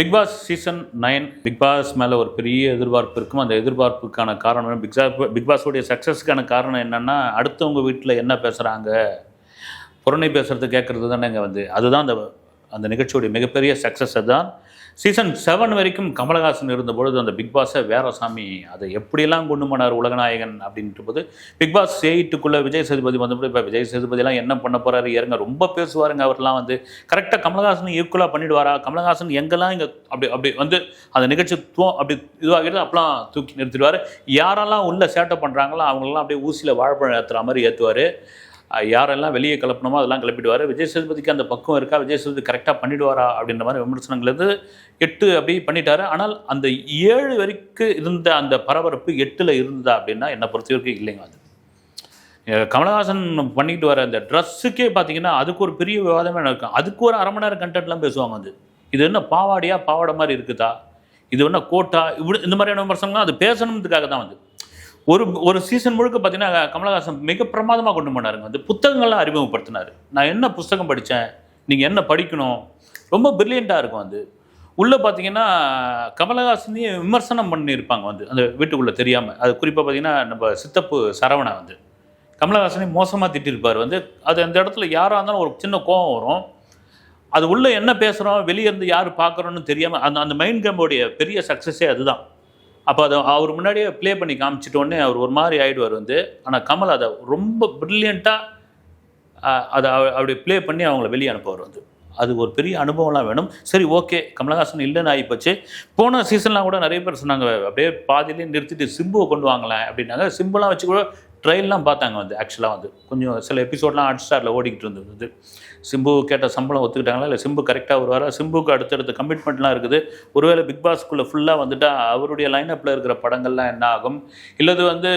Bigg Boss season nine Bigg Boss மேலே ஒரு பெரிய எதிர்பார்ப்பு இருக்கும். அந்த எதிர்பார்ப்புக்கான காரணம் பிக் பாஸ் பிக் பாஸோடைய சக்ஸஸ்க்கான காரணம் என்னென்னா அடுத்தவங்க வீட்டில் என்ன பேசுகிறாங்க புறணை பேசுகிறது கேட்குறது தானே இங்கே வந்து. அதுதான் அந்த அந்த நிகழ்ச்சியோடைய மிகப்பெரிய சக்ஸஸ் அதுதான். சீசன் செவன் வரைக்கும் கமலஹாசன் இருந்தபொழுது அந்த பிக் பாஸை வேற சாமி அதை எப்படியெல்லாம் கொண்டு போனார் உலகநாயகன் அப்படின்ட்டு போது பிக் பாஸ் எயிட்டுக்குள்ளே விஜய் சேதுபதி வந்தபோது இப்போ விஜய் சேதுபதியெல்லாம் என்ன பண்ண போகிறாரு ஏறுங்க ரொம்ப பேசுவாருங்க அவர்லாம் வந்து. கரெக்டாக கமலஹாசன் ஈக்குவலாக பண்ணிடுவாரா? கமலஹாசன் எங்கெல்லாம் இங்கே அப்படி அப்படி வந்து அந்த நிகழ்ச்சி தூ அப்படி இதுவாகிறது அப்பெல்லாம் தூக்கி நிறுத்திடுவார். யாரெல்லாம் உள்ள சேட்டை பண்ணுறாங்களோ அவங்களெல்லாம் அப்படியே ஊசியில் வாழைப்பழம் ஏற்றுற மாதிரி ஏற்றுவார் யாரெல்லாம் வெளியே கிளப்பணுமோ அதெல்லாம் கிளப்பிடுவார். விஜய் சேதுபதிக்கு அந்த பக்கம் இருக்கா? விஜய் சேதுபதி கரெக்டாக பண்ணிடுவாரா? அப்படின்ற மாதிரி விமர்சனங்கள் இருந்து எட்டு அப்படி பண்ணிட்டாரு. ஆனால் அந்த ஏழு வரைக்கும் இருந்த அந்த பரபரப்பு எட்டில் இருந்தா அப்படின்னா என்னை பொறுத்த வரைக்கும் இல்லைங்க அது. கமலஹாசன் பண்ணிட்டு வர அந்த ட்ரெஸ்ஸுக்கே பார்த்தீங்கன்னா அதுக்கு ஒரு பெரிய விவாதமே நடக்கும். அதுக்கு ஒரு அரை மணி நேரம் கண்டென்ட்லாம் பேசுவாங்க வந்து இது என்ன பாவாடியா? பாவாடை மாதிரி இருக்குதா? இது என்ன கோட்டா? இப்படி இந்த மாதிரியான விமர்சனங்கள்லாம் அது பேசணுன்றதுக்காக தான் வந்து. ஒரு ஒரு சீசன் முழுக்க பார்த்தீங்கன்னா கமலஹாசன் மிக பிரமாதமாக கொண்டு போனாருங்க. வந்து புத்தகங்கள்லாம் அறிமுகப்படுத்தினார். நான் என்ன புஸ்தகம் படித்தேன் நீங்கள் என்ன படிக்கணும்? ரொம்ப பிரில்லியண்ட்டாக இருக்கும் அது. உள்ளே பார்த்தீங்கன்னா கமலஹாசனையே விமர்சனம் பண்ணியிருப்பாங்க வந்து. அந்த வீட்டுக்குள்ளே தெரியாமல் அது குறிப்பாக பார்த்தீங்கன்னா நம்ம சித்தப்பு சரவணா வந்து. கமலஹாசனை மோசமாக திட்டிருப்பார் வந்து. அது அந்த இடத்துல யாராக இருந்தாலும் ஒரு சின்ன கோபம் வரும். அது உள்ளே என்ன பேசுகிறோம் வெளியே இருந்து யார் பார்க்குறோன்னு தெரியாமல் அந்த அந்த மைண்ட் கேம்போடைய பெரிய சக்ஸஸே அதுதான். அப்போ அதை அவர் முன்னாடியே ப்ளே பண்ணி காமிச்சிட்டோடனே அவர் ஒரு மாதிரி ஆகிடுவார் வந்து. ஆனால் கமல் அதை ரொம்ப ப்ரில்லியண்ட்டாக அதை அவ- அப்படி ப்ளே பண்ணி அவங்கள வெளியே அனுப்புவார் வந்து. அது ஒரு பெரிய அனுபவம்லாம் வேணும். சரி ஓகே கமலஹாசன் இல்லைன்னு ஆகிப்போச்சு போன சீசன்லாம் கூட நிறைய பேர் சொன்னாங்க அப்படியே பாதியிலே நிறுத்திட்டு சிம்புவை கொண்டு வாங்கலாம் அப்படின்னாங்க. சிம்புலாம் வச்சு கூட ட்ரையல்லாம் பார்த்தாங்க வந்து ஆக்சுவலாக வந்து. கொஞ்சம் சில எபிசோட்லாம் ஹாட் ஸ்டாரில் ஓடிக்கிட்டு இருந்தது வந்து. சிம்பு கேட்ட சம்பளம் ஒத்துக்கிட்டாங்களா? இல்லை சிம்பு கரெக்டாக வருவாரா? சிம்புக்கு அடுத்தடுத்த கமிட்மெண்ட்லாம் இருக்குது. ஒருவேளை பிக் பாஸ்க்குள்ளே ஃபுல்லாக வந்துட்டால் அவருடைய லைனப்பில் இருக்கிற படங்கள்லாம் என்ன ஆகும்? இல்லது வந்து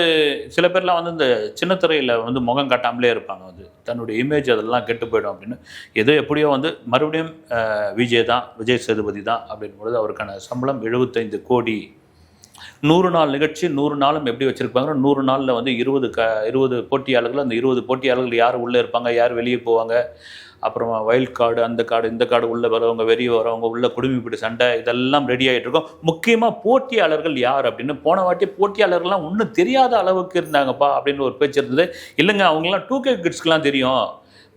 சில பேர்லாம் வந்து இந்த சின்ன திரையில் வந்து முகம் காட்டாமலே இருப்பாங்க. வந்து தன்னுடைய இமேஜ் அதெல்லாம் கெட்டு போயிடும் அப்படின்னு. எதோ எப்படியோ வந்து மறுபடியும் விஜய் தான் விஜய் சேதுபதி தான் அப்படின் பொழுது அவருக்கான சம்பளம் எழுபத்தைந்து கோடி. நூறு நாள் நிகழ்ச்சி நூறு நாளும் எப்படி வச்சுருப்பாங்கன்னா நூறு நாளில் வந்து இருபது க இருபது போட்டியாளர்கள் அந்த இருபது போட்டியாளர்கள் யார் உள்ளே இருப்பாங்க யார் வெளியே போவாங்க அப்புறமா வைல்ட் கார்டு அந்த கார்டு இந்த கார்டு உள்ளே வரவங்க வெளியே வரவங்க உள்ள குடும்பிப்பிடி சண்டை இதெல்லாம் ரெடி ஆகிட்டு இருக்கோம். முக்கியமாக போட்டியாளர்கள் யார் அப்படின்னு போன வாட்டி போட்டியாளர்கள்லாம் ஒன்றும் தெரியாத அளவுக்கு இருந்தாங்கப்பா அப்படின்னு ஒரு பேச்சு இருந்தது. இல்லைங்க அவங்களாம் டூ கே கிட்ஸ்க்குலாம் தெரியும்.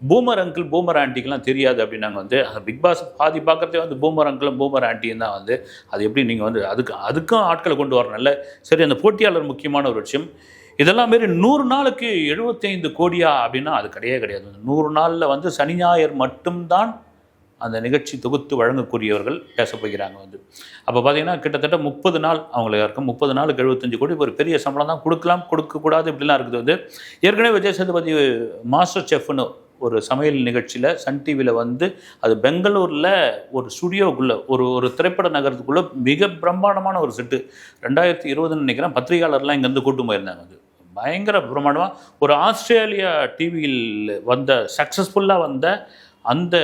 பூமர் அங்கிள் பூமர் ஆண்டிக்கெலாம் தெரியாது அப்படின்னாங்க வந்து பிக் பாஸ் பாதி பார்க்குறதே வந்து பூமர் அங்கிளும் பூமர் ஆண்டியும் தான் வந்து அது எப்படி நீங்கள் வந்து அதுக்கு அதுக்கும் ஆட்களை கொண்டு வரணும்ல சரி அந்த போட்டியாளர் முக்கியமான ஒரு விஷயம். இதெல்லாம் மாரி நூறு நாளுக்கு எழுபத்தைந்து கோடியா அப்படின்னா அது கிடையவே கிடையாது. நூறு நாளில் வந்து சனி ஞாயிறு மட்டும்தான் அந்த நிகழ்ச்சி தொகுத்து வழங்கக்கூடியவர்கள் பேச போகிறாங்க வந்து. அப்போ பார்த்தீங்கன்னா கிட்டத்தட்ட முப்பது நாள் அவங்களுக்கு இருக்கும் முப்பது நாளுக்கு எழுபத்தஞ்சு கோடி ஒரு பெரிய சம்பளம் தான் கொடுக்கலாம் கொடுக்கக்கூடாது இப்படிலாம் இருக்குது வந்து. ஏற்கனவே விஜய் சேதுபதி மாஸ்டர் செஃப்னு ஒரு சமையல் நிகழ்ச்சியில் சன் டிவியில் வந்து அது பெங்களூரில் ஒரு ஸ்டுடியோக்குள்ளே ஒரு ஒரு திரைப்பட நகரத்துக்குள்ளே மிக பிரம்மாண்டமான ஒரு செட்டு. ரெண்டாயிரத்தி இருபதுன்னு நினைக்கிறேன் பத்திரிகையாளர்லாம் இங்கேருந்து கூட்டு போயிருந்தாங்க அது பயங்கர பிரம்மாண்டமாக ஒரு ஆஸ்திரேலியா டிவியில் வந்த சக்ஸஸ்ஃபுல்லாக வந்த அந்த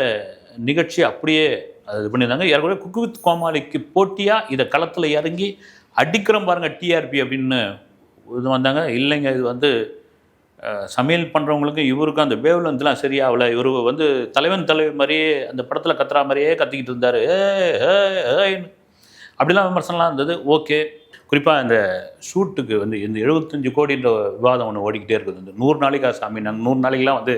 நிகழ்ச்சி அப்படியே அது இது பண்ணியிருந்தாங்க. ஏற்கனவே குக்கு வித் கோமாளிக்கு போட்டியாக இதை களத்தில் இறங்கி அடிக்கிறோம் பாருங்கள் டிஆர்பி அப்படின்னு இது வந்தாங்க. இல்லைங்க இது வந்து சமையல் பண்ணுறவங்களுக்கும் இவருக்கும் அந்த வேவ்லந்துலாம் சரியாகல. இவர் வந்து தலைவன் தலைவி மாதிரியே அந்த படத்தில் கத்துறா மாதிரியே கத்திக்கிட்டு இருந்தார். ஏ ஏ ஏன்னு அப்படிலாம் விமர்சனம்லாம் இருந்தது. ஓகே. குறிப்பாக இந்த ஷூட்டுக்கு வந்து இந்த எழுபத்தஞ்சு கோடின்ற விவாதம் ஒன்று ஓடிக்கிட்டே இருக்குது. இந்த நூறு நாளைக்கா சாமி நாங்கள் நூறு நாளைக்கெலாம் வந்து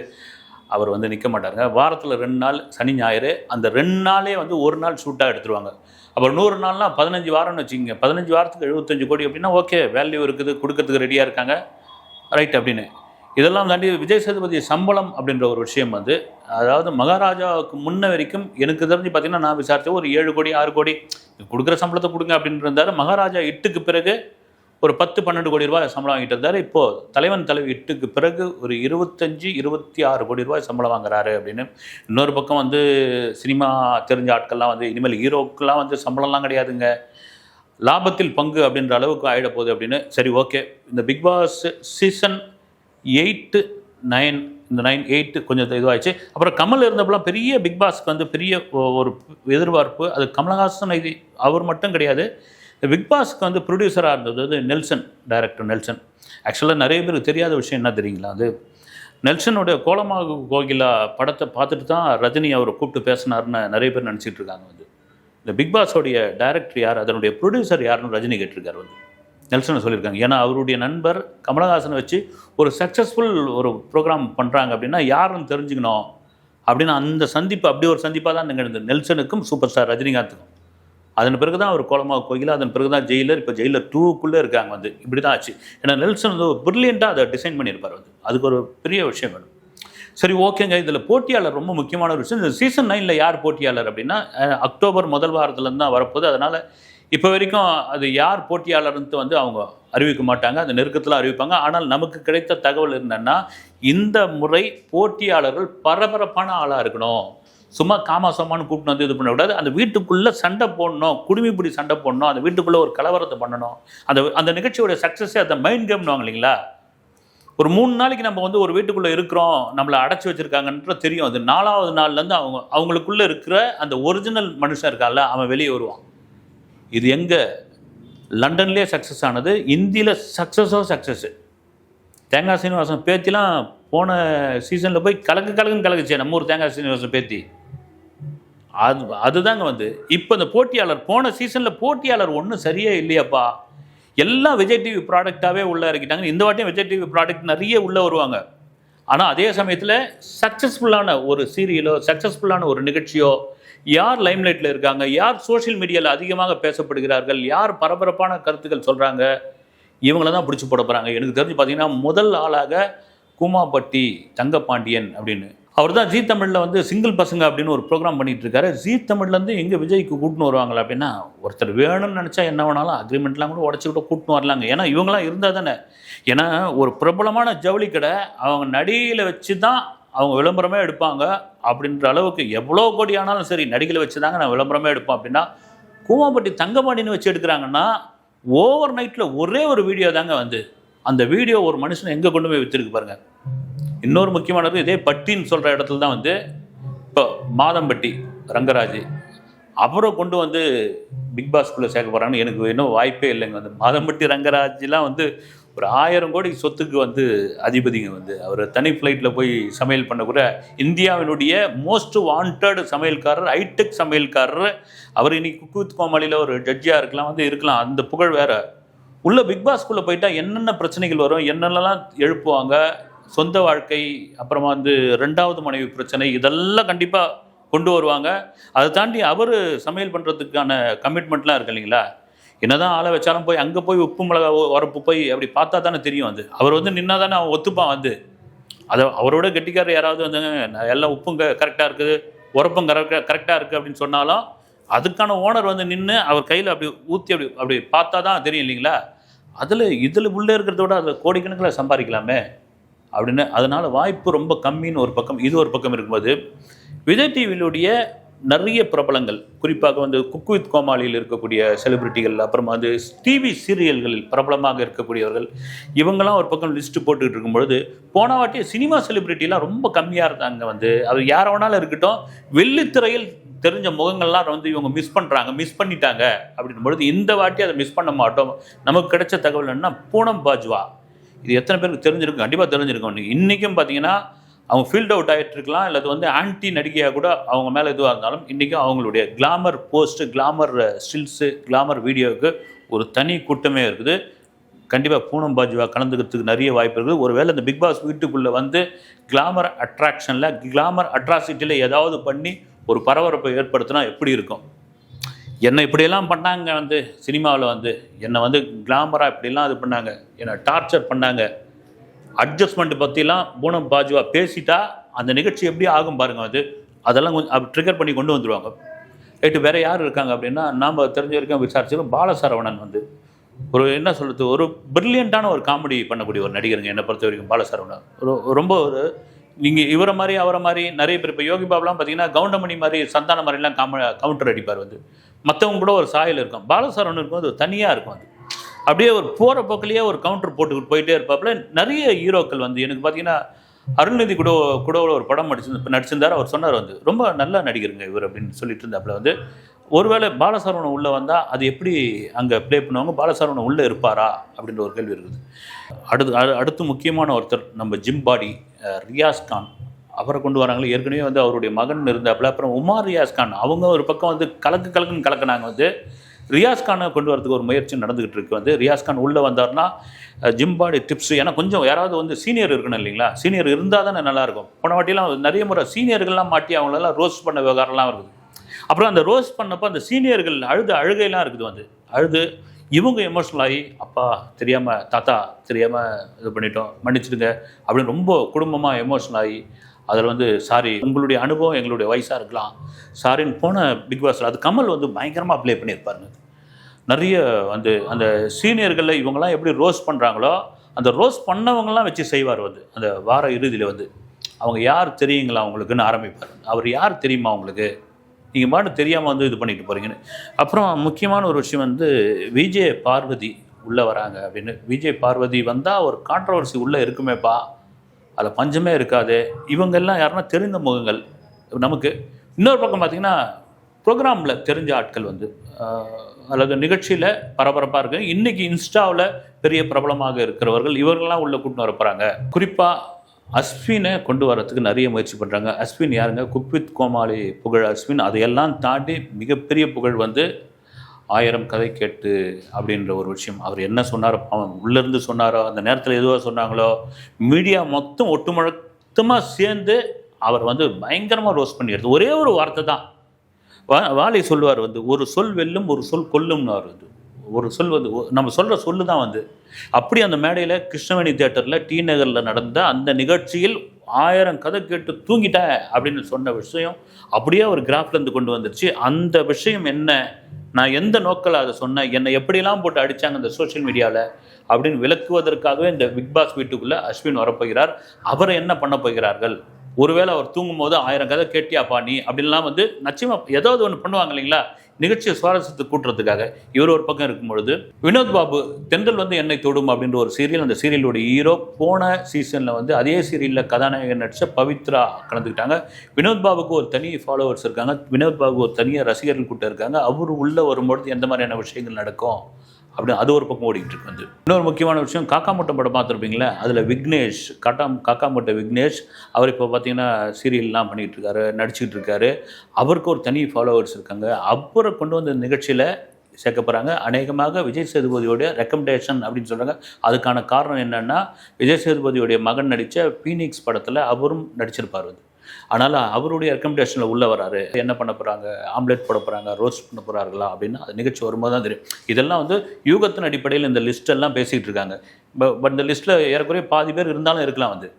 அவர் வந்து நிற்க மாட்டாருங்க. வாரத்தில் ரெண்டு நாள் சனி ஞாயிறு அந்த ரெண்டு நாளே வந்து ஒரு நாள் ஷூட்டாக எடுத்துருவாங்க. அப்புறம் நூறு நாள்னால் பதினஞ்சு வாரம்னு வச்சுக்கோங்க. பதினஞ்சு வாரத்துக்கு எழுபத்தஞ்சு கோடி அப்படின்னா ஓகே வேல்யூ இருக்குது கொடுக்கறதுக்கு ரெடியாக இருக்காங்க. ரைட் அப்படின்னு. இதெல்லாம் தாண்டி விஜய் சேதுபதி சம்பளம் அப்படின்ற ஒரு விஷயம் வந்து அதாவது மகாராஜாவுக்கு முன்ன வரைக்கும் எனக்கு தெரிஞ்சு பார்த்தீங்கன்னா நான் விசாரித்தேன் ஒரு ஏழு கோடி ஆறு கோடி கொடுக்குற சம்பளத்தை கொடுங்க அப்படின்னு இருந்தார். மகாராஜா இட்டுக்கு பிறகு ஒரு பத்து பன்னெண்டு கோடி ரூபாய் சம்பளம் வாங்கிட்டு இருந்தார். இப்போது தலைவன் தலைவி இட்டுக்கு பிறகு ஒரு இருபத்தஞ்சி இருபத்தி ஆறு கோடி ரூபாய் சம்பளம் வாங்குறாரு அப்படின்னு. இன்னொரு பக்கம் வந்து சினிமா தெரிஞ்ச ஆட்கள்லாம் வந்து இனிமேல் ஹீரோக்கெல்லாம் வந்து சம்பளம்லாம் கிடையாதுங்க. லாபத்தில் பங்கு அப்படின்ற அளவுக்கு ஆகிட போகுது அப்படின்னு. சரி ஓகே. இந்த Bigg Boss season eight nine இந்த நைன் எயிட்டு கொஞ்சம் இதுவாகிடுச்சு அப்புறம் கமல் இருந்தப்பெல்லாம் பெரிய பிக் பாஸ்க்கு வந்து பெரிய ஒரு எதிர்பார்ப்பு. அது கமலஹாசன் இது அவர் மட்டும் கிடையாது. இந்த பிக் பாஸ்க்கு வந்து ப்ரொடியூசராக இருந்தது வந்து நெல்சன் டைரக்டர் நெல்சன். ஆக்சுவலாக நிறைய பேருக்கு தெரியாத விஷயம் என்ன தெரியுங்களா அது? நெல்சனுடைய கோலமாக கோகிலா படத்தை பார்த்துட்டு தான் ரஜினி அவரை கூப்பிட்டு பேசினாருன்னு நிறைய பேர் நினச்சிட்டு இருக்காங்க வந்து. இந்த பிக் பாஸோடைய டைரக்டர் யார் அதனுடைய ப்ரொடியூசர் யாருன்னு ரஜினி கேட்டிருக்காரு வந்து. நெல்சனை சொல்லியிருக்காங்க. ஏன்னா அவருடைய நண்பர் கமலஹாசனை வச்சு ஒரு சக்ஸஸ்ஃபுல் ஒரு ப்ரோக்ராம் பண்ணுறாங்க அப்படின்னா யாருன்னு தெரிஞ்சுக்கணும். அப்படின்னு அந்த சந்திப்பு அப்படி ஒரு சந்திப்பாக தான் நிகழ்ந்தது நெல்சனுக்கும் சூப்பர் ஸ்டார் ரஜினிகாந்துக்கும். அதன் பிறகு தான் அவர் கோலமாக கோயில் அதன் பிறகு தான் ஜெயிலர். இப்போ ஜெயிலர் டூக்குள்ளே இருக்காங்க வந்து. இப்படி தான் ஆச்சு. ஏன்னா நெல்சன் வந்து ப்ரில்லியண்ட்டாக அதை டிசைன் பண்ணியிருப்பார் வந்து. அதுக்கு ஒரு பெரிய விஷயம் வேணும். சரி ஓகேங்க. இதில் போட்டியாளர் ரொம்ப முக்கியமான ஒரு விஷயம். இந்த சீசன் நைனில் யார் போட்டியாளர் அப்படின்னா அக்டோபர் முதல் வாரத்துலேருந்து தான் வரப்போகுது. அதனால் இப்போ வரைக்கும் அது யார் போட்டியாளர்ன்ட்டு வந்து அவங்க அறிவிக்க மாட்டாங்க. அந்த நெருக்கத்தில் அறிவிப்பாங்க. ஆனால் நமக்கு கிடைத்த தகவல் என்னென்னா இந்த முறை போட்டியாளர்கள் பரபரப்பான ஆளாக இருக்கணும். சும்மா காமாசமானு கூப்பிட்டு வந்து இது பண்ணக்கூடாது. அந்த வீட்டுக்குள்ளே சண்டை போடணும். குடுமிப்பிடி சண்டை போடணும். அந்த வீட்டுக்குள்ளே ஒரு கலவரத்தை பண்ணணும். அந்த அந்த நிகழ்ச்சியோட சக்ஸஸே அந்த மைண்ட் கேம்னுவாங்க இல்லைங்களா? ஒரு மூணு நாளைக்கு நம்ம வந்து ஒரு வீட்டுக்குள்ளே இருக்கிறோம். நம்மளை அடைச்சி வச்சுருக்காங்கன்ற தெரியும். அது நாலாவது நாள்லேருந்து அவங்க அவங்களுக்குள்ளே இருக்கிற அந்த ஒரிஜினல் மனுஷன் இருக்கான்ல அவன் வெளியே வருவான். இது எங்கே? லண்டன்லேயே சக்ஸஸ் ஆனது இந்தியில் சக்ஸஸோ சக்ஸஸ்ஸு தேங்காய் சீனிவாசன் பேத்திலாம் போன சீசனில் போய் கலக்கு கலக்குன்னு கலக்குச்சே நம்ம ஊர் தேங்காய் சீனிவாசன் பேத்தி. அது அதுதாங்க வந்து. இப்போ இந்த போட்டியாளர் போன சீசனில் போட்டியாளர் ஒன்றும் சரியே இல்லையாப்பா. எல்லாம் விஜய் டிவி ப்ராடக்டாகவே உள்ளே இறக்கிட்டாங்க. இந்த வாட்டியும் விஜய் டிவி ப்ராடக்ட் நிறைய உள்ளே வருவாங்க. ஆனால் அதே சமயத்தில் சக்ஸஸ்ஃபுல்லான ஒரு சீரியலோ சக்ஸஸ்ஃபுல்லான ஒரு நிகழ்ச்சியோ யார் லைம்லைட்டில் இருக்காங்க? யார் சோஷியல் மீடியாவில் அதிகமாக பேசப்படுகிறார்கள்? யார் பரபரப்பான கருத்துக்கள் சொல்கிறாங்க இவங்கள தான் பிடிச்சி போட போகிறாங்க எனக்கு தெரிஞ்சு பார்த்தீங்கன்னா முதல் ஆளாக கூமாப்பட்டி தங்கப்பாண்டியன் அப்படின்னு. அவர் தான் ஜீ தமிழில் வந்து சிங்கிள் பசங்க அப்படின்னு ஒரு ப்ரோக்ராம் பண்ணிகிட்டு இருக்காரு. ஜீ தமிழ்லேருந்து எங்கே விஜய்க்கு கூட்டின்னு வருவாங்களா அப்படின்னா ஒருத்தர் வேணும்னு நினச்சா என்ன வேணாலும் அக்ரிமெண்ட்லாம் கூட உடச்சி கூட்டின்னு வரலாங்க. ஏன்னா இவங்களாம் இருந்தால் தானே. ஏன்னா ஒரு பிரபலமான ஜவுளி கடை அவங்க நடிகையில் வச்சு தான் அவங்க விளம்பரமே எடுப்பாங்க அப்படின்ற அளவுக்கு எவ்வளோ கோடி ஆனாலும் சரி நடிகளை வச்சு தாங்க நான் விளம்பரமே எடுப்பேன் அப்படின்னா கூமாப்பட்டி தங்கமாடின்னு வச்சு எடுக்கிறாங்கன்னா ஓவர் நைட்டில் ஒரே ஒரு வீடியோ தாங்க வந்து. அந்த வீடியோ ஒரு மனுஷனை எங்கே கொண்டு போய் விற்றுருக்கு பாருங்கள் இன்னொரு முக்கியமானது இதே பட்டின்னு சொல்கிற இடத்துல தான் வந்து இப்போ மாதம்பட்டி ரங்கராஜ் அவரை கொண்டு வந்து பிக் பாஸ்குள்ளே சேர்க்க போகிறாங்கன்னு எனக்கு இன்னும் வாய்ப்பே இல்லைங்க. வந்து மாதம்பட்டி ரங்கராஜ்லாம் வந்து ஒரு ஆயிரம் கோடி சொத்துக்கு வந்து அதிபதிங்க வந்து. அவர் தனி ஃப்ளைட்டில் போய் சமையல் பண்ணக்கூட இந்தியாவினுடைய மோஸ்ட் வாண்டட் சமையல்காரர் ஹைடெக் சமையல்காரர். அவர் இன்னைக்கு குக் வித் கோமாளியில் ஒரு ஜட்ஜியாக இருக்கலாம் வந்து இருக்கலாம். அந்த புகழ் வேற. உள்ள பிக் பாஸ்குள்ளே போயிட்டால் என்னென்ன பிரச்சனைகள் வரும்? என்னென்னலாம் எழுப்புவாங்க? சொந்த வாழ்க்கை அப்புறமா வந்து ரெண்டாவது மனைவி பிரச்சனை இதெல்லாம் கண்டிப்பாக கொண்டு வருவாங்க. அதை தாண்டி அவர் சமையல் பண்ணுறதுக்கான கமிட்மெண்ட்லாம் இருக்கு இல்லைங்களா? என்னதான் ஆளை வச்சாலும் போய் அங்கே போய் உப்பு மிளகா உரப்பு போய் அப்படி பார்த்தா தானே தெரியும் அது. அவர் வந்து நின்னா தானே அவன் ஒத்துப்பான் வந்து. அதை அவரோட கெட்டிக்காரர் யாராவது வந்து எல்லாம் உப்பும் கரெக்டாக இருக்குது உரப்பும் கரெக்டாக கரெக்டாக இருக்குது அப்படின்னு சொன்னாலும் அதுக்கான ஓனர் வந்து நின்று அவர் கையில் அப்படி ஊற்றி அப்படி அப்படி பார்த்தா தான் தெரியும் இல்லைங்களா? அதில் இதில் உள்ளே இருக்கிறத விட அதை கோடிக்கணக்கில் சம்பாதிக்கலாமே அப்படின்னு அதனால் வாய்ப்பு ரொம்ப கம்மின்னு ஒரு பக்கம் இது ஒரு பக்கம் இருக்கும்போது விஜய் டிவியிலுடைய நிறைய பிரபலங்கள் குறிப்பாக வந்து குக்கு வித் கோமாளியில் இருக்கக்கூடிய செலிபிரிட்டிகள் அப்புறமா வந்து டிவி சீரியல்களில் பிரபலமாக இருக்கக்கூடியவர்கள் இவங்கெல்லாம் ஒரு பக்கம் லிஸ்ட்டு போட்டுக்கிட்டு இருக்கும்பொழுது போன வாட்டி சினிமா செலிபிரிட்டிலாம் ரொம்ப கம்மியாக இருந்தாங்க வந்து. அது யார வேணாலும் இருக்கட்டும் வெள்ளித்திரையில் தெரிஞ்ச முகங்கள்லாம் வந்து இவங்க மிஸ் பண்ணுறாங்க மிஸ் பண்ணிட்டாங்க அப்படின்னும் பொழுது இந்த வாட்டி அதை மிஸ் பண்ண மாட்டோம். நமக்கு கிடைச்ச தகவல் என்ன பூனம் பாஜ்வா. இது எத்தனை பேருக்கு தெரிஞ்சிருக்கும்? கண்டிப்பாக தெரிஞ்சிருக்கும். இன்றைக்கும் பார்த்தீங்கன்னா அவங்க ஃபீல்ட் அவுட் ஆகிட்டு இருக்கலாம் இல்லை வந்து ஆன்டி நடிகையாக கூட அவங்க மேலே எதுவாக இருந்தாலும் இன்றைக்கும் அவங்களுடைய glamour post glamour stills glamour வீடியோவுக்கு ஒரு தனி கூட்டமே இருக்குது. கண்டிப்பாக பூனம் பாஜுவா கலந்துக்கிறதுக்கு நிறைய வாய்ப்பு இருக்குது. ஒருவேளை இந்த பிக் பாஸ் வீட்டுக்குள்ளே வந்து கிளாமர் அட்ராக்ஷனில் கிளாமர் அட்ராசிட்டியில் ஏதாவது பண்ணி ஒரு பரபரப்பை ஏற்படுத்தினா எப்படி இருக்கும்? என்னை இப்படியெல்லாம் பண்ணாங்க வந்து சினிமாவில் வந்து? என்னை வந்து கிளாமராக இப்படிலாம் இது பண்ணாங்க? என்னை டார்ச்சர் பண்ணாங்க? அட்ஜஸ்ட்மெண்ட் பற்றிலாம் பூனம் பாஜுவா பேசிட்டா அந்த நிகழ்ச்சி எப்படி ஆகும் பாருங்க அது. அதெல்லாம் கொஞ்சம் ட்ரிகர் பண்ணி கொண்டு வந்துடுவாங்க ரைட்டு வேறு யார் இருக்காங்க அப்படின்னா நாம் தெரிஞ்ச வரைக்கும் விசாரிச்சிருக்கோம் பாலசரவணன் வந்து. ஒரு என்ன சொல்கிறது ஒரு பிரில்லியண்ட்டான ஒரு காமெடி பண்ணக்கூடிய ஒரு நடிகருங்க என்னை பொறுத்த வரைக்கும் பாலசரவணன். ஒரு ரொம்ப ஒரு நீங்கள் இவரை மாதிரி அவரை மாதிரி நிறைய பேர் இப்போ யோகி பாபுலாம் பார்த்தீங்கன்னா கவுண்டமணி மாதிரி சந்தான மாதிரிலாம் காம கவுண்டர் அடிப்பார் வந்து. மற்றவங்க கூட ஒரு சாயல் இருக்கும். பாலசரவணன் இருக்கும் அது தனியாக இருக்கும் அது. அப்படியே ஒரு போகிற போக்கிலேயே ஒரு கவுண்டர் போட்டுக்கிட்டு போயிட்டே இருப்பாப்புல. நிறைய ஹீரோக்கள் வந்து எனக்கு பார்த்தீங்கன்னா அருள்நிதி கூட கூட ஒரு படம் நடிச்சு நடிச்சிருந்தார். அவர் சொன்னார் வந்து ரொம்ப நல்ல நடிகருங்க இவர் அப்படின்னு சொல்லிட்டு இருந்தாப்புல வந்து ஒருவேளை பாலசரவணன் உள்ளே வந்தால் அது எப்படி அங்கே ப்ளே பண்ணுவாங்க? பாலசரவணன் உள்ளே இருப்பாரா? அப்படின்ற ஒரு கேள்வி இருக்குது. அடுத்து அடுத்து முக்கியமான ஒருத்தர் நம்ம ஜிம்பாடி ரியாஸ் கான். அவரை கொண்டு வராங்களே. ஏற்கனவே வந்து அவருடைய மகன் இருந்தாப்புல. அப்புறம் உமார் ரியாஸ் கான். அவங்க ஒரு பக்கம் வந்து கலக்கு கலக்குன்னு கலக்குனாங்க வந்து ரியாஸ் கானை கொண்டு வரதுக்கு ஒரு முயற்சி நடந்துகிட்டு இருக்கு. வந்து ரியாஸ் கான் உள்ளே வந்தார்னா ஜிம்பாடி டிப்ஸ் ஏன்னா கொஞ்சம் யாராவது வந்து சீனியர் இருக்கணும் இல்லைங்களா? சீனியர் இருந்தால் தானே நல்லாயிருக்கும். போன வாட்டிலாம் நிறைய முறை சீனியர்கள்லாம் மாட்டி அவங்களெல்லாம் ரோஸ் பண்ண விவகாரம்லாம் இருக்குது. அப்புறம் அந்த ரோஸ் பண்ணப்போ அந்த சீனியர்கள் அழுது அழுகையெல்லாம் இருக்குது வந்து. அழுது இவங்க எமோஷனல் ஆகி அப்பா தெரியாமல் தாத்தா தெரியாமல் இது பண்ணிட்டோம் மன்னிச்சிடுங்க அப்படின்னு ரொம்ப குடும்பமாக எமோஷனல் ஆகி அதில் வந்து சாரி உங்களுடைய அனுபவம் எங்களுடைய வயசாக இருக்கலாம். சாரின்னு போன பிக் பாஸில் அது கமல் வந்து பயங்கரமாக ப்ளே பண்ணியிருப்பாருங்க. நிறைய வந்து அந்த சீனியர்களில் இவங்கெல்லாம் எப்படி ரோஸ் பண்ணுறாங்களோ அந்த ரோஸ் பண்ணவங்களாம் வச்சு செய்வார் வந்து. அந்த வார இறுதியில் வந்து. அவங்க யார் தெரியுங்களா அவங்களுக்குன்னு ஆரம்பிப்பார். அவர் யார் தெரியுமா அவங்களுக்கு நீங்கள் பாட்டு தெரியாமல் வந்து இது பண்ணிட்டு போகிறீங்கன்னு அப்புறம் முக்கியமான ஒரு விஷயம் வந்து விஜய் பார்வதி உள்ளே வராங்க அப்படின்னு. விஜய் பார்வதி வந்தால் ஒரு கான்ட்ரவர்சி உள்ளே இருக்குமேப்பா. அதில் பஞ்சமே இருக்காது. இவங்கெல்லாம் யாருன்னா தெரிந்த முகங்கள். நமக்கு இன்னொரு பக்கம் பார்த்திங்கன்னா ப்ரோக்ராமில் தெரிஞ்ச ஆட்கள் வந்து அல்லது நிகழ்ச்சியில் பரபரப்பாக இருக்கு. இன்றைக்கி இன்ஸ்டாவில் பெரிய பிரபலமாக இருக்கிறவர்கள் இவர்கள்லாம் உள்ளே கூட்டின்னு வர போகிறாங்க குறிப்பாக அஸ்வினை கொண்டு வரத்துக்கு நிறைய முயற்சி பண்ணுறாங்க அஸ்வின் யாருங்க? குக்வித் கோமாளி புகழ் அஸ்வின். அதையெல்லாம் தாண்டி மிகப்பெரிய புகழ் வந்து ஆயிரம் கதை கேட்டு அப்படின்ற ஒரு விஷயம். அவர் என்ன சொன்னாரோ அவன் உள்ளேருந்து சொன்னாரோ அந்த நேரத்தில் எதுவாக சொன்னாங்களோ மீடியா மொத்தம் ஒட்டுமொத்தமாக சேர்ந்து அவர் வந்து பயங்கரமாக ரோஸ் பண்ணிடுது. ஒரே ஒரு வார்த்தை தான். வா வாலி சொல்லுவார் வந்து ஒரு சொல் வெல்லும் ஒரு சொல் கொல்லும்னு வந்து. ஒரு சொல் வந்து நம்ம சொல்கிற சொல்லு தான் வந்து. அப்படி அந்த மேடையில் கிருஷ்ணவேணி தேட்டரில் டி நகரில் நடந்த அந்த நிகழ்ச்சியில் ஆயிரம் கதை கேட்டு தூங்கிட்டேன் அப்படின்னு சொன்ன விஷயம் அப்படியே ஒரு கிராஃப்லேருந்து கொண்டு வந்துருச்சு. அந்த விஷயம் என்ன? நான் எந்த நோக்கில் அதை சொன்னேன்? என்னை எப்படியெல்லாம் போட்டு அடித்தாங்க இந்த சோஷியல் மீடியாவில் அப்படின்னு விளக்குவதற்காகவே இந்த பிக் பாஸ் வீட்டுக்குள்ளே அஸ்வின் வரப்போகிறார். அவரை என்ன பண்ண போகிறார்கள்? ஒருவேளை அவர் தூங்கும் போது ஆயிரம் கதை கேட்டியாப்பா நீ? அப்படின்லாம் வந்து நிச்சயமாக ஏதாவது ஒன்று பண்ணுவாங்க இல்லைங்களா? நிகழ்ச்சியை சுவாரஸ்யத்தை கூட்டுறதுக்காக. இவர் ஒரு பக்கம் இருக்கும் பொழுது வினோத் பாபு தென்றல் வந்து என்னை தொடும் அப்படின்ற ஒரு சீரியல் அந்த சீரியலோட ஹீரோ போன சீசனில் வந்து அதே சீரியலில் கதாநாயகன் நடித்த பவித்ரா கலந்துக்கிட்டாங்க. வினோத் பாபுக்கு ஒரு தனி ஃபாலோவர்ஸ் இருக்காங்க. வினோத் பாபு ஒரு தனியாக ரசிகர்கள் கூட்டம் இருக்காங்க. அவர் உள்ளே வரும்பொழுது எந்த மாதிரியான விஷயங்கள் நடக்கும்? அப்படின்னு அது ஒரு பக்கம் ஓடிக்கிட்டு இருக்கு வந்து. இன்னொரு முக்கியமான விஷயம் காக்கா மூட்டை படம் பார்த்துருப்பீங்களே அதில் விக்னேஷ் காட்டா காக்காமுட்டை விக்னேஷ் அவர் இப்போ பார்த்தீங்கன்னா சீரியல்லாம் பண்ணிகிட்டு இருக்காரு நடிச்சிட்டு இருக்காரு. அவருக்கு ஒரு தனி ஃபாலோவர்ஸ் இருக்காங்க. அவரை கொண்டு வந்த நிகழ்ச்சியில் சேர்க்க போகிறாங்க அநேகமாக விஜய் சேதுபதியோடைய ரெக்கமெண்டேஷன் அப்படின்னு சொல்கிறாங்க அதுக்கான காரணம் என்னென்னா விஜய் சேதுபதியோடைய மகன் நடித்த பீனிக்ஸ் படத்தில் அவரும் நடிச்சிருப்பார் வந்து. அதனால் அவருடைய ரெக்கமெண்டேஷனில் உள்ளே வராரு. என்ன பண்ண போகிறாங்க ஆம்லெட் போட போகிறாங்க ரோஸ்ட் பண்ண போகிறார்களா அப்படின்னு அது நிகழ்ச்சி வரும்போது தான் தெரியும். இதெல்லாம் வந்து யூகத்தின் அடிப்படையில் இந்த லிஸ்ட் எல்லாம் பேசிகிட்டு இருக்காங்க. பட் இந்த லிஸ்ட்டில் ஏறக்குறைய பாதி பேர் இருந்தாலும் இருக்கலாம் வந்து.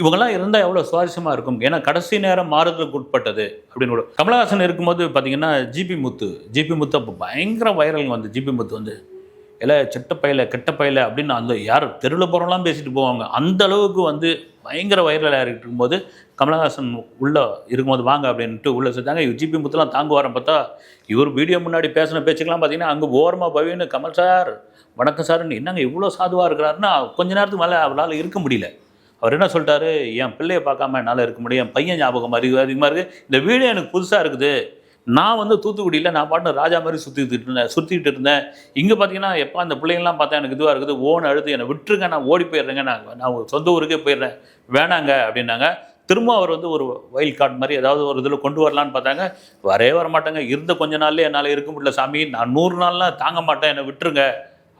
இவங்கெல்லாம் இருந்தால் எவ்வளோ சுவாரஸ்யமாக இருக்கும்? ஏன்னா கடைசி நேரம் மாறுதலுக்கு உட்பட்டது அப்படின்னு கூட. கமலஹாசன் இருக்கும்போது பார்த்தீங்கன்னா ஜிபி முத்து ஜிபி முத்து அப்போ பயங்கர வைரல் வந்து ஜிபி முத்து வந்து. இல்லை செட்ட பயில கெட்ட பயில அப்படின்னு அந்த யார் தெருவில் போகிறவங்களாம் பேசிட்டு போவாங்க. அந்த அளவுக்கு வந்து பயங்கர வைரலாக இருக்கும்போது கமலஹாசன் உள்ளே இருக்கும்போது வாங்க அப்படின்ட்டு உள்ளே செஞ்சாங்க ஜிபி முத்துலாம் தாங்குவாரம் பார்த்தா இவர் வீடியோ முன்னாடி பேசின பேச்சுக்கெல்லாம் பார்த்தீங்கன்னா அங்கே ஓரமாக பவின்னு கமல் சார் வணக்கம் சார்னு என்னங்க இவ்வளோ சாதுவாக இருக்கிறாருன்னா கொஞ்ச நேரத்துக்கு மேலே அவரால் இருக்க முடியல. அவர் என்ன சொல்லிட்டாரு என் பிள்ளையை பார்க்காம என்னால் இருக்க முடியும் என் பையன் ஞாபகம் மாதிரி அதிகமாக இருக்குது இந்த வீடியோ எனக்கு புதுசாக இருக்குது. நான் வந்து தூத்துக்குடியில் நான் பாட்டு ராஜா மாதிரி சுற்றிட்டு இருந்தேன் சுற்றிக்கிட்டு இருந்தேன். இங்கே பார்த்தீங்கன்னா எப்போ அந்த பிள்ளைங்களாம் பார்த்தா எனக்கு இதுவாக இருக்குது. ஓன் அழுது என்னை விட்டுருங்க நான் ஓடி போயிடுறேங்க நான் நான் சொந்த ஊருக்கே போயிடுறேன். வேணாங்க அப்படின்னாங்க. திரும்ப அவர் வந்து ஒரு வைல்ட் கார்டு மாதிரி ஏதாவது ஒரு இதில் கொண்டு வரலான்னு பார்த்தாங்க. வரவே வர மாட்டாங்க இருந்த கொஞ்ச நாள்லேயே என்னால் இருக்க முடியல சாமி. நான் நூறு நாள்லாம் தாங்க மாட்டேன் என்னை விட்டுருங்க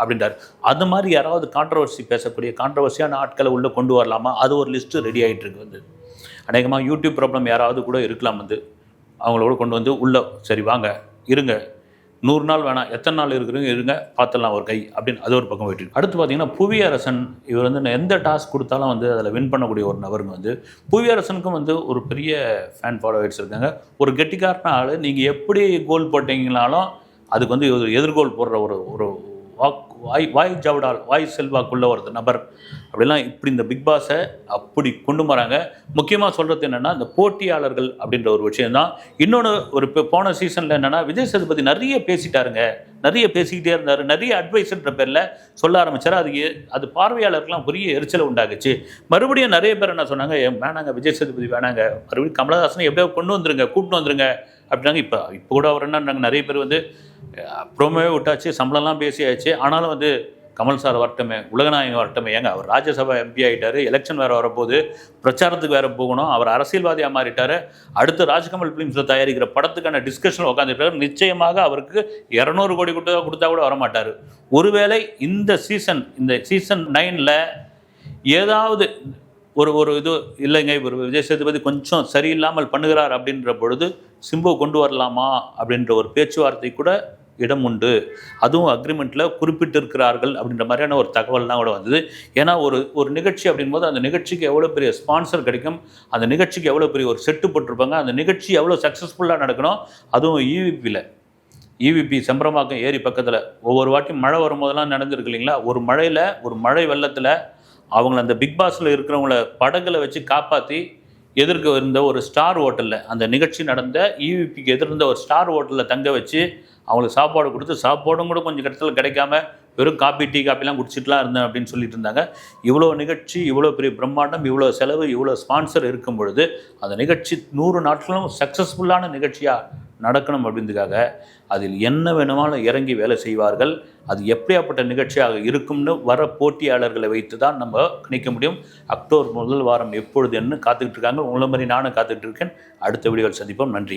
அப்படின்றார். அது மாதிரி யாராவது கான்ட்ரவர்சி பேசக்கூடிய கான்ட்ரவர்சியான ஆட்களை உள்ளே கொண்டு வரலாமா? அது ஒரு லிஸ்ட்டு ரெடி ஆகிட்டு இருக்கு வந்து. அநேகமாக யூடியூப் ப்ராப்ளம் யாராவது கூட இருக்கலாம் வந்து. அவங்களோட கொண்டு வந்து உள்ளே சரி வாங்க இருங்க நூறு நாள் வேணாம் எத்தனை நாள் இருக்கிறீங்க இருங்க பார்த்துடலாம் ஒரு கை அப்படின்னு அது ஒரு பக்கம் போயிட்டு அடுத்து பார்த்தீங்கன்னா புவியரசன் இவர் வந்து எந்த டாஸ்க் கொடுத்தாலும் வந்து அதில் வின் பண்ணக்கூடிய ஒரு நபருங்க வந்து புவியரசனுக்கும் வந்து ஒரு பெரிய ஃபேன் ஃபாலோவர்ஸ் இருக்காங்க. ஒரு கெட்டிக்காரன ஆள் நீங்கள் எப்படி கோல் போட்டீங்கனாலும் அதுக்கு வந்து எதிர்கோல் போடுற ஒரு ஒரு வாக் வாய் வாய் ஜவடால் வாய் செல்வாக்குள்ள ஒரு நபர். அப்படிலாம் இப்படி இந்த பிக் பாஸை அப்படி கொண்டு வராங்க முக்கியமாக சொல்கிறது என்னென்னா இந்த போட்டியாளர்கள் அப்படின்ற ஒரு விஷயம்தான். இன்னொன்று ஒரு இப்போ போன சீசனில் என்னென்னா விஜய் சேதுபதி நிறைய பேசிட்டாருங்க. நிறைய பேசிக்கிட்டே இருந்தார். நிறைய அட்வைஸ்ன்ற பேரில் சொல்ல ஆரம்பித்தார் அது அது பார்வையாளருக்கெலாம் பெரிய எரிச்சலை உண்டாக்குச்சு. மறுபடியும் நிறைய பேர் என்ன சொன்னாங்க வேணாங்க விஜய் சேதுபதி வேணாங்க. மறுபடியும் கமலஹாசனை எப்படியோ கொண்டு வந்துருங்க கூப்பிட்டு வந்துருங்க. அப்படின்னாங்க. இப்போ இப்போ கூட அவர் என்னன்னாங்க நிறைய பேர் வந்து ப்ரோமோவே விட்டாச்சு சம்பளம்லாம் பேசியாச்சு. ஆனாலும் வந்து கமல் சார் வரட்டுமே உலகநாயகம் வரட்டுமே. ஏங்க அவர் ராஜ்யசபா எம்பி ஆகிட்டாரு எலெக்ஷன் வேறு வரப்போகுது பிரச்சாரத்துக்கு வேறு போகணும் அவர் அரசியல்வாதியாக மாறிட்டார். அடுத்து ராஜ்கமல் ஃபிலிம்ஸில் தயாரிக்கிற படத்துக்கான டிஸ்கஷன் உட்காந்துருக்காரு நிச்சயமாக அவருக்கு இரநூறு கோடி கொடுத்தா கொடுத்தா கூட வரமாட்டார். ஒருவேளை இந்த சீசன் இந்த சீசன் நைனில் ஏதாவது ஒரு ஒரு இது இல்லைங்க இவர் விஜய் சேதுபதி கொஞ்சம் சரியில்லாமல் பண்ணுகிறார் அப்படின்ற பொழுது சிம்பு கொண்டு வரலாமா அப்படின்ற ஒரு பேச்சுவார்த்தை கூட இடம் உண்டு. அதுவும் அக்ரிமெண்ட்டில் குறிப்பிட்டிருக்கிறார்கள் அப்படின்ற மாதிரியான ஒரு தகவல்லாம் கூட வந்தது. ஏன்னா ஒரு ஒரு நிகழ்ச்சி அப்படின்போது அந்த நிகழ்ச்சிக்கு எவ்வளோ பெரிய ஸ்பான்சர் கிடைக்கும் அந்த நிகழ்ச்சிக்கு எவ்வளோ பெரிய ஒரு செட்டு போட்டிருப்பாங்க அந்த நிகழ்ச்சி எவ்வளோ சக்ஸஸ்ஃபுல்லாக நடக்கணும் அதுவும் இவிபியில் இவிபி செம்பரமாக்கம் ஏரி பக்கத்தில் ஒவ்வொரு வாட்டியும் மழை வரும்போதெல்லாம் நடந்திருக்கு இல்லைங்களா? ஒரு மழையில் ஒரு மழை வெள்ளத்தில் அவங்கள அந்த பிக் பாஸில் இருக்கிறவங்கள படகுல வச்சு காப்பாற்றி எதிர்க்க இருந்த ஒரு ஸ்டார் ஹோட்டலில் அந்த நிகழ்ச்சி நடந்த இவிபிக்கு ஈவிபிக்கு எதிர்ந்த ஒரு ஸ்டார் ஹோட்டலில் தங்க வச்சு அவங்களுக்கு சாப்பாடு கொடுத்து சாப்பாடும் கூட கொஞ்சம் இடத்துல கிடைக்காம வெறும் காப்பி டீ காப்பிலாம் குடிச்சிட்டுலாம் இருந்தேன் அப்படின்னு சொல்லிட்டு இருந்தாங்க. இவ்வளோ நிகழ்ச்சி இவ்வளோ பெரிய பிரம்மாண்டம் இவ்வளோ செலவு இவ்வளோ ஸ்பான்சர் இருக்கும் பொழுது அந்த நிகழ்ச்சி நூறு நாட்களும் சக்ஸஸ்ஃபுல்லான நிகழ்ச்சியாக நடக்கணும் அப்படின்றதுக்காக அதில் என்ன வேணுமாலும் இறங்கி வேலை செய்வார்கள். அது எப்படியாப்பட்ட நிகழ்ச்சியாக இருக்கும்னு வர போட்டியாளர்களை வைத்து தான் நம்ம கணிக்க முடியும். அக்டோபர் முதல் வாரம் எப்பொழுது என்ன காத்துக்கிட்டு இருக்காங்க உங்களை மாதிரி நானும் காத்துக்கிட்டு இருக்கேன். அடுத்த வீடியோவில் சந்திப்போம். நன்றி.